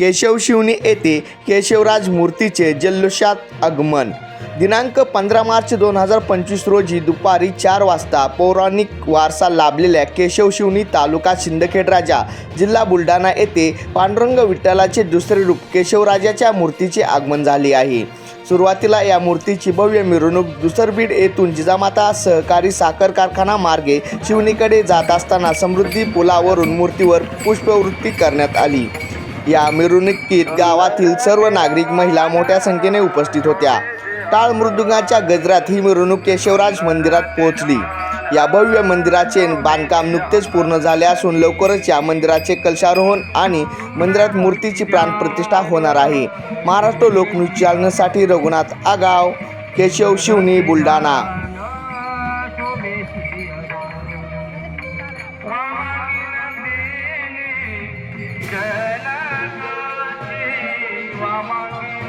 केशवशिवनी येथे केशवराज मूर्तीचे जल्लोषात आगमन. दिनांक पंधरा मार्च दोन हजार पंचवीस रोजी दुपारी चार वाजता पौराणिक वारसा लाभलेल्या केशवशिवनी तालुका सिंदखेड राजा जिल्हा बुलढाणा येथे पांडुरंग विठ्ठलाचे दुसरे रूप केशवराजाच्या मूर्तीचे आगमन झाले आहे. सुरुवातीला या मूर्तीची भव्य मिरवणूक दुसरबीड येथून जिजामाता सहकारी साखर कारखाना मार्गे शिवणीकडे जात असताना समृद्धी पुलावरून मूर्तीवर पुष्पवृत्ती करण्यात आली. या मिरवणुकीत गावातील सर्व नागरिक महिला मोठ्या संख्येने उपस्थित होत्या. टाळ मृदुंगाच्या गजरात ही मिरवणूक केशवराज मंदिरात पोहोचली. या भव्य मंदिराचे बांधकाम नुकतेच पूर्ण झाले असून लवकरच या मंदिराचे कलशारोहण आणि मंदिरात मूर्तीची प्राणप्रतिष्ठा होणार आहे. महाराष्ट्र लोकनृत्य चालण्यासाठी रघुनाथ आगाव केशव शिवनी बुलढाणा.